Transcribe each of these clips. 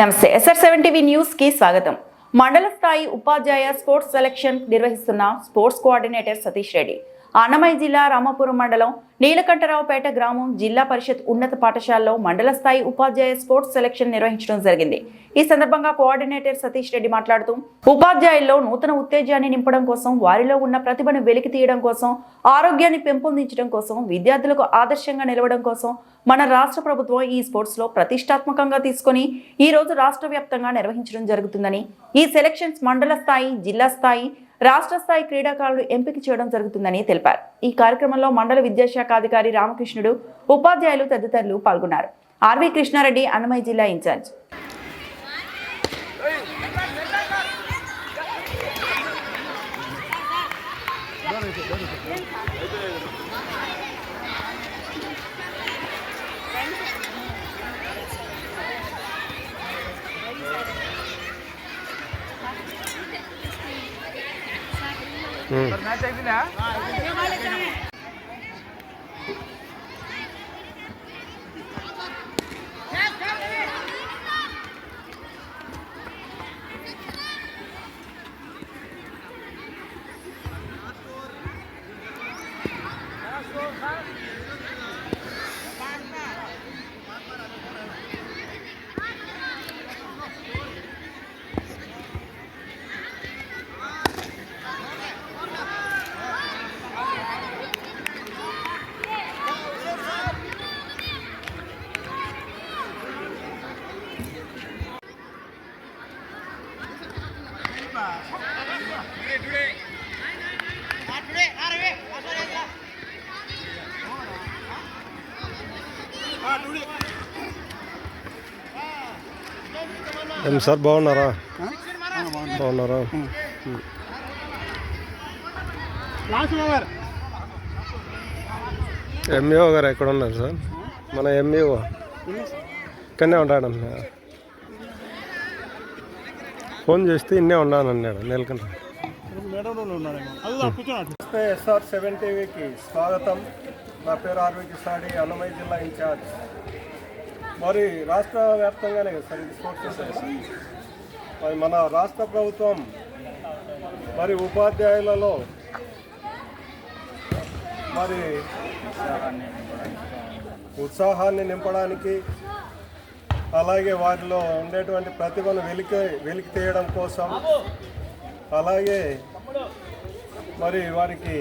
నమస్తే SR seven TV న్యూస్కి స్వాగతం. మండల స్థాయి ఉపాధ్యాయ స్పోర్ట్స్ సెలక్షన్ నిర్వహిస్తున్న స్పోర్ట్స్ కోఆర్డినేటర్ సతీష్ రెడ్డి. అన్నమయ్య జిల్లా రామపురం మండలం నీలకంఠరావుపేట గ్రామం జిల్లా పరిషత్ ఉన్నత పాఠశాలలో మండల స్థాయి ఉపాధ్యాయ స్పోర్ట్స్ సెలక్షన్ నిర్వహించడం జరిగింది. ఈ సందర్భంగా కోఆర్డినేటర్ సతీష్ రెడ్డి మాట్లాడుతూ ఉపాధ్యాయుల్లో నూతన ఉత్తేజాన్ని నింపడం కోసం వారిలో ఉన్న ప్రతిభను వెలికి తీయడం కోసం ఆరోగ్యాన్ని పెంపొందించడం కోసం విద్యార్థులకు ఆదర్శంగా నిలవడం కోసం మన రాష్ట్ర ప్రభుత్వం ఈ స్పోర్ట్స్లో ప్రతిష్టాత్మకంగా తీసుకొని ఈ రోజు రాష్ట్ర వ్యాప్తంగా నిర్వహించడం జరుగుతుందని ఈ సెలక్షన్స్ మండల స్థాయి జిల్లా స్థాయి రాష్ట్ర స్థాయి క్రీడాకారులు ఎంపిక చేయడం జరుగుతుందని తెలిపారు. ఈ కార్యక్రమంలో మండల విద్యాశాఖ అధికారి రామకృష్ణుడు ఉపాధ్యాయులు తదితరులు పాల్గొన్నారు. ఆర్వి కృష్ణారెడ్డి అన్నమయ్య జిల్లా ఇన్ఛార్జ్. ಮ್ಯಾಚ್ ಆಗಿಲ್ಲ Let's go, ఏం సార్ బాగున్నారా? బాగున్నారా? ఎంఈఓ గారు ఎక్కడ ఉన్నారు సార్? మన ఎంఈఓ ఇక్కడనే ఉన్నాడు ఫోన్ చేస్తే ఇన్నే ఉన్నాను అన్నాడు నెలకంట నమస్తే ఎస్ఆర్ సెవెన్ టీవీకి స్వాగతం. నా పేరు ఆర్వి కిసాడి అన్నమయ్య జిల్లా ఇన్ఛార్జ్ మరి రాష్ట్ర వ్యాప్తంగానే కదా సార్ ఇది స్పోర్ట్స్. మరి మన రాష్ట్ర ప్రభుత్వం మరి ఉపాధ్యాయులలో మరి ఉత్సాహాన్ని నింపడానికి అలాగే వారిలో ఉండేటువంటి ప్రతిభను వెలికి వెలికి తీయడం కోసం అలాగే మరి వారికి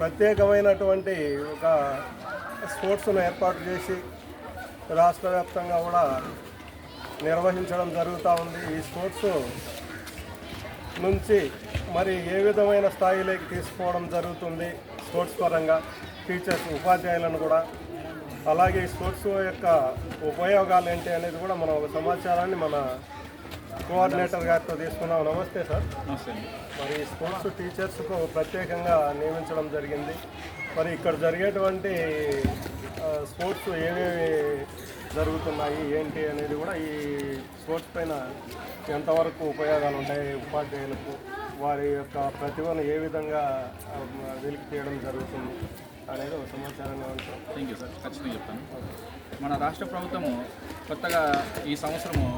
ప్రత్యేకమైనటువంటి ఒక స్పోర్ట్స్ను ఏర్పాటు చేసి రాష్ట్ర వ్యాప్తంగా కూడా నిర్వహించడం జరుగుతూ ఉంది. ఈ స్పోర్ట్స్ నుంచి మరి ఏ విధమైన స్థాయిలోకి తీసుకోవడం జరుగుతుంది? స్పోర్ట్స్ పరంగా టీచర్స్ ఉపాధ్యాయులను కూడా. అలాగే ఈ స్పోర్ట్స్ యొక్క ఉపయోగాలు ఏంటి అనేది కూడా మనం ఒక సమాచారాన్ని మన కోఆర్డినేటర్ గారితో తీసుకున్నాం నమస్తే సార్. మరి స్పోర్ట్స్ టీచర్స్కు ప్రత్యేకంగా నియమించడం జరిగింది. మరి ఇక్కడ జరిగేటువంటి స్పోర్ట్స్ ఏమేమి జరుగుతున్నాయి ఏంటి అనేది కూడా ఈ స్పోర్ట్స్ పైన ఎంతవరకు ఉపయోగాలు ఉంటాయి ఉపాధ్యాయులకు వారి యొక్క ప్రతిభను ఏ విధంగా వెలికి తీయడం జరుగుతుంది. అనేది ఒక సమాచారాన్ని థ్యాంక్ యూ సార్ ఖచ్చితంగా చెప్తాను. మన రాష్ట్ర ప్రభుత్వము కొత్తగా ఈ సంవత్సరము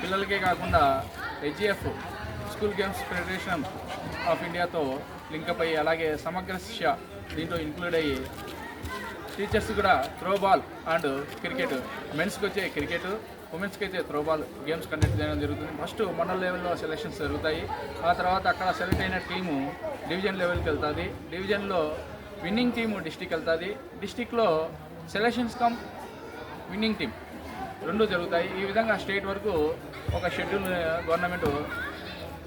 పిల్లలకే కాకుండా HGF school games federation of ఇండియాతో link up అయ్యి అలాగే సమగ్ర శిక్ష దీంట్లో ఇంక్లూడ్ అయ్యి టీచర్స్ కూడా త్రోబాల్ అండ్ క్రికెట్ మెన్స్కి వచ్చే క్రికెట్ ఉమెన్స్కి అయితే త్రోబాల్ గేమ్స్ కండక్ట్ చేయడం జరుగుతుంది. ఫస్ట్ మండల్ లెవెల్లో సెలక్షన్స్ జరుగుతాయి. ఆ తర్వాత అక్కడ సెలెక్ట్ అయిన టీము డివిజన్ లెవెల్కి వెళ్తుంది. డివిజన్లో విన్నింగ్ టీము డిస్టిక్ వెళ్తుంది. డిస్టిక్లో సెలక్షన్స్ కమ్ విన్నింగ్ టీం రెండు జరుగుతాయి. ఈ విధంగా స్టేట్ వరకు ఒక షెడ్యూల్ గవర్నమెంట్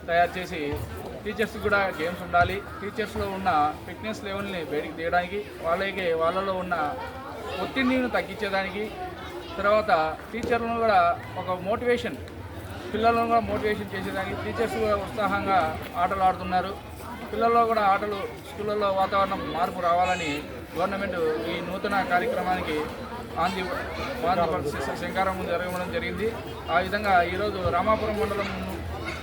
తయారు చేసి టీచర్స్ కూడా గేమ్స్ ఉండాలి. టీచర్స్లో ఉన్న ఫిట్నెస్ లెవెల్ని బయటికి తీయడానికి వాళ్ళకి వాళ్ళలో ఉన్న ఒత్తిడిని తగ్గించేదానికి తర్వాత టీచర్లను కూడా ఒక మోటివేషన్ పిల్లలను కూడా మోటివేషన్ చేసేదానికి టీచర్స్ కూడా ఉత్సాహంగా ఆటలు ఆడుతున్నారు. పిల్లల్లో కూడా ఆటలు స్కూళ్ళల్లో వాతావరణం మార్పు రావాలని గవర్నమెంట్ ఈ నూతన కార్యక్రమానికి ఆంధ్ర శంకారం జరగడం జరిగింది. ఆ విధంగా ఈరోజు రామాపురం మండలం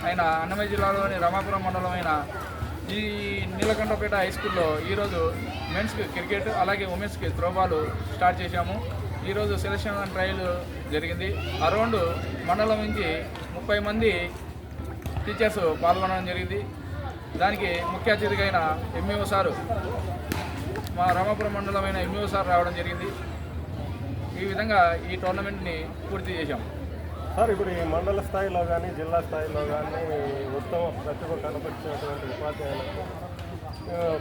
అయిన అన్నమయ్య జిల్లాలోని రామాపురం మండలం అయిన ఈ నీలకంఠపేట హై స్కూల్లో ఈరోజు మెన్స్కి క్రికెట్ అలాగే ఉమెన్స్కి త్రోబాలు స్టార్ట్ చేశాము. ఈరోజు సెలక్షన్ అండ్ ట్రయల్ జరిగింది. అరౌండ్ మండలం నుంచి ముప్పై మంది టీచర్స్ పాల్గొనడం జరిగింది. దానికి ముఖ్య అతిథిగా అయిన ఎంఈఓ సారు మా రామాపురం మండలమైన ఎంఈఓ సార్ రావడం జరిగింది. ఈ విధంగా ఈ టోర్నమెంట్ని పూర్తి చేశాం. సార్ ఇప్పుడు ఈ మండల స్థాయిలో కానీ జిల్లా స్థాయిలో కానీ ఉత్తమ ప్రతిభ కనపరిచినటువంటి ఉపాధ్యాయులకు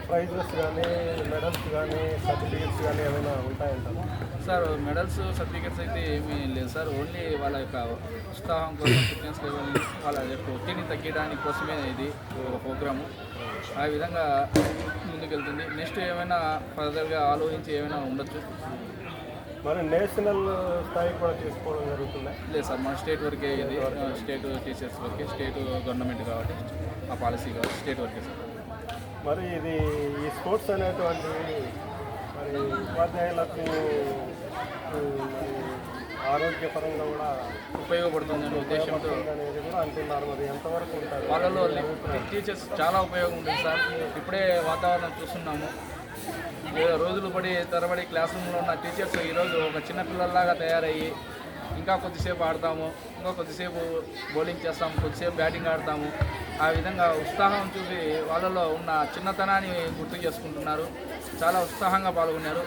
ప్రైజెస్ కానీ మెడల్స్ కానీ సర్టిఫికెట్స్ కానీ ఏమైనా ఉంటాయంటారు సార్ మెడల్స్ సర్టిఫికెట్స్ అయితే ఏమీ లేదు సార్. ఓన్లీ వాళ్ళ యొక్క ఉత్సాహం కోసం ఫిట్నెస్ లెవెల్ వాళ్ళ యొక్క ఒత్తిడిని తగ్గించడానికి కోసమే ఇది ఒక ప్రోగ్రాము. ఆ విధంగా ముందుకెళ్తుంది. నెక్స్ట్ ఏమైనా ఫర్దర్గా ఆలోచించి ఏమైనా ఉండొచ్చు? మరి నేషనల్ స్థాయికి కూడా తీసుకోవడం జరుగుతుంది? లేదు సార్ మన స్టేట్ వరకే ఇది. స్టేట్ టీచర్స్ వరకే స్టేట్ గవర్నమెంట్ కాబట్టి ఆ పాలసీ కాబట్టి స్టేట్ వరకే సార్. మరి ఇది ఈ స్పోర్ట్స్ అనేటువంటివి మరి ఉపాధ్యాయులకు ఆరోగ్యపరంగా కూడా ఉపయోగపడుతుందనే ఉద్దేశంతో అనేది కూడా అంటున్నారు. మరి ఎంతవరకు ఉంటారు? వాళ్ళలో టీచర్స్ చాలా ఉపయోగం ఉంటుంది సార్. ఇప్పుడే వాతావరణం చూస్తున్నాము. రోజులు పడి తరబడి క్లాస్ రూమ్లో ఉన్న టీచర్స్ ఈరోజు ఒక చిన్న పిల్లల్లాగా తయారయ్యి ఇంకా కొద్దిసేపు ఆడతాము ఇంకా కొద్దిసేపు బౌలింగ్ చేస్తాము కొద్దిసేపు బ్యాటింగ్ ఆడతాము. ఆ విధంగా ఉత్సాహం చూసి వాళ్ళలో ఉన్న చిన్నతనాన్ని గుర్తు చేసుకుంటున్నారు. చాలా ఉత్సాహంగా పాల్గొన్నారు.